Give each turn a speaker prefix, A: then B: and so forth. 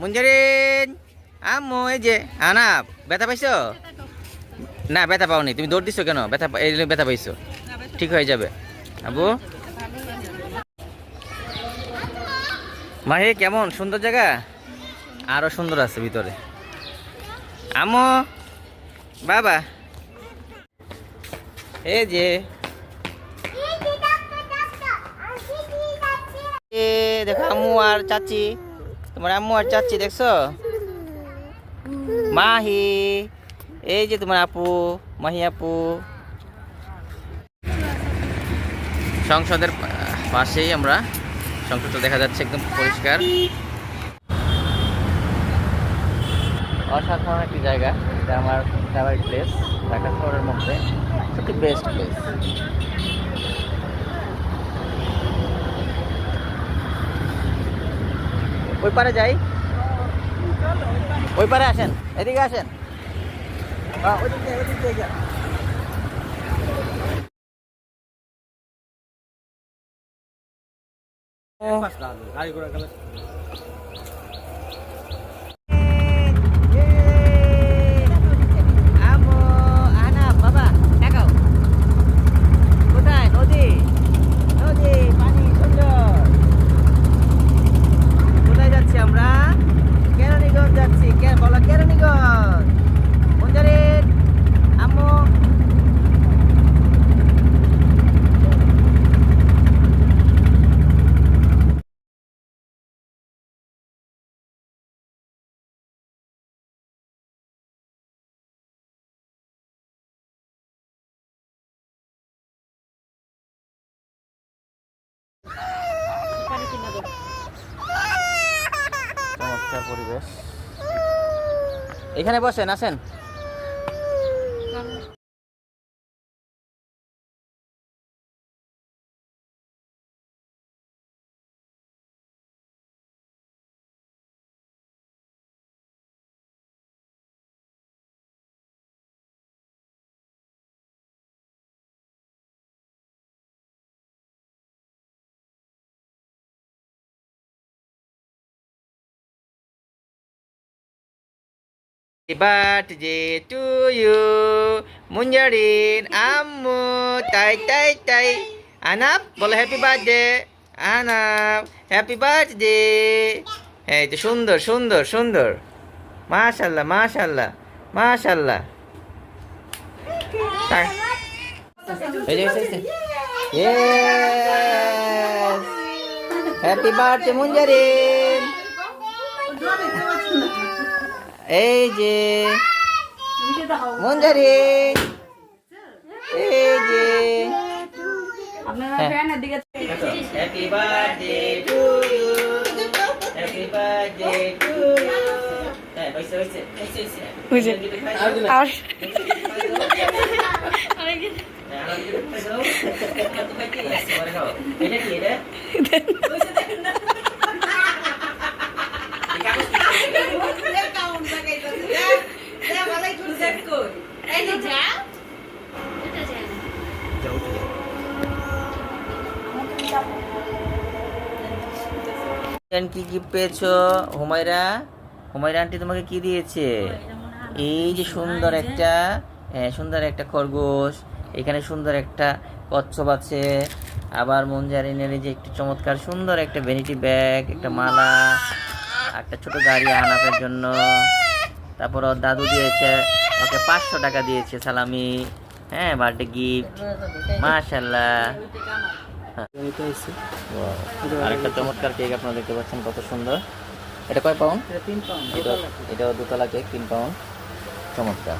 A: মুঞ্জারিন! আম্মু এই যে, আনা, ব্যথা পাইছো? না, ব্যথা পাওনি। তুমি দৌড় দিছো কেন? ব্যথা এই ব্যথা পাইছো। ঠিক হয়ে যাবে। আবু? মাহি, কেমন? সুন্দর জায়গা? আরও সুন্দর আছে ভিতরে। আম্মু বাবা। এই যে। দেখো, আমু আর চাচি। তোমার আম্মু আর চাচ্ছি, দেখছ? মাহি, এই যে তোমার আপু, মাহি আপু। সংসদের পাশেই আমরা, সংসদটা দেখা যাচ্ছে একদম পরিষ্কার। অসাধারণ একটি জায়গা, এটা আমার ফেভারিট প্লেস ঢাকা শহরের মধ্যে, সত্যি বেস্ট প্লেস ওই পারে যাই। ওই পারে আসেন এদিকে আসেন দিয়ে, ওইদিক দিয়ে যান। আমো, আনা, বাবা, দেখাও। কোথায়? নদী? নদী, পানি, সুন্দর। কোথায় যাচ্ছি আমরা কেরানীগঞ্জ যাচ্ছি কে বলো কেরানীগঞ্জ মঞ্জারিন আম্মু চমৎকার পরিবেশ। এখানে বসেন আসেন। Birthday to you. Munjarin, Ammu, Tai Tai Tai. Anap, বলো happy birthday Anap happy birthday এই তো সুন্দর সুন্দর সুন্দর। মাশাল্লাহ মাশাল্লাহ মাশাল্লাহ! হ্যাপি বার্থডে মুঞ্জারিন এই যে মঞ্জারিন এই যে।
B: আপনারা। ফ্যানের দিকে
A: happy birthday to you happy birthday to you হ্যাঁ হইছে হইছে হইছে হইছে
B: আর
A: এটা? কি এটা কি কি পেয়েছ? হুমায়রা? হুমায়রা আন্টি তোমাকে কি দিয়েছে? এই যে সুন্দর একটা হ্যাঁ সুন্দর একটা খরগোশ এখানে সুন্দর একটা কচ্ছপ আছে আবার মঞ্জারিনের এই যে একটু চমৎকার সুন্দর একটা ভ্যানিটি ব্যাগ একটা মালা একটা ছোট গাড়ি আনাপের জন্য। তারপর দাদু দিয়েছে ওকে পাঁচশো টাকা দিয়েছে সালামি। হ্যাঁ বার্থডে গিফট মাশাল্লাহ আর একটা চমৎকার কেক আপনারা দেখতে পাচ্ছেন কত সুন্দর। এটা কয় পাউন্ড এটা এটাও দুতলা কেক তিন পাউন্ড চমৎকার।